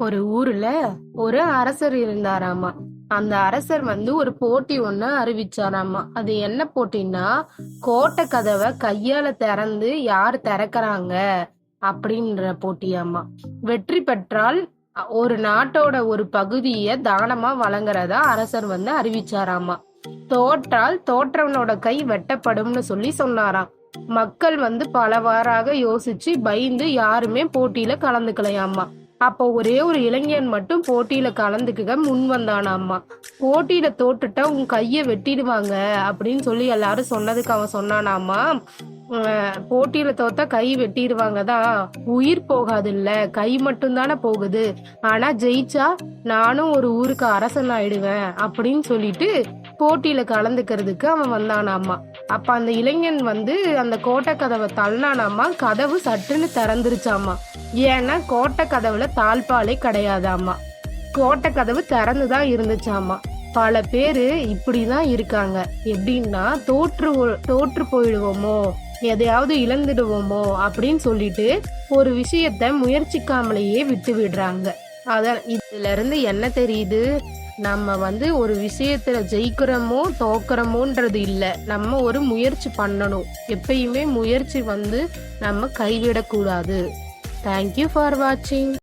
ஒரு ஊர்ல ஒரு அரசர் இருந்தாராமா. அந்த அரசர் வந்து ஒரு போட்டி ஒண்ணு அறிவிச்சாராமா. அது என்ன போட்டின்னா கோட்டை கதவை கையால திறந்து யார் திறக்கிறாங்க அப்படின்ற போட்டியாமா. வெற்றி பெற்றால் ஒரு நாட்டோட ஒரு பகுதியை தானமா வழங்குறதா அரசர் வந்து அறிவிச்சாராமா. தோற்றால் தோற்றவனோட கை வெட்டப்படும்னு சொல்லி சொன்னாராம். மக்கள் வந்து பலவாறாக யோசிச்சு பயந்து யாருமே போட்டியில கலந்துக்கலையாமா. அப்போ ஒரே ஒரு இளைஞன் மட்டும் போட்டியில கலந்துக்க முன் வந்தானாமா போட்டியில தோட்டுட்டா உன் கையை வெட்டிடுவாங்க அப்படின்னு சொல்லி எல்லாரும் சொன்னதுக்கு அவன் சொன்னானாமா போட்டியில தோத்தா கை வெட்டிடுவாங்க தான். உயிர் போகாது இல்ல கை மட்டும்தானே போகுது. ஆனா ஜெயிச்சா நானும் ஒரு ஊருக்கு அரசன் ஆயிடுவேன் அப்படின்னு சொல்லிட்டு போட்டியில கலந்துக்கிறதுக்கு அவன் வந்தானாமா அப்ப அந்த இளைஞன் வந்து அந்த கோட்டை கதவை தள்ளானாமா? கதவு சட்டுன்னு திறந்துருச்சாமா? ஏன்னா கோட்டை கதவுல தாழ்பாலே கிடையாதாமா? கோட்டை கதவு திறந்துதான் இருந்துச்சாமா? பல பேரு இப்படிதான் இருக்காங்க. எப்படின்னா தோற்று தோற்று போயிடுவோமோ? எதையாவது இழந்துடுவோமோ? அப்படின்னு சொல்லிட்டு ஒரு விஷயத்த முயற்சிக்காமலேயே விட்டு விடுறாங்க அதான் இதுல இருந்து என்ன தெரியுது? நம்ம வந்து ஒரு விஷயத்துல ஜெயிக்கிறோமோ தோக்கிறோமோன்றது இல்லை. நம்ம ஒரு முயற்சி பண்ணணும். எப்பயுமே முயற்சி வந்து நம்ம கைவிடக்கூடாது. தேங்க்யூ ஃபார் வாட்சிங்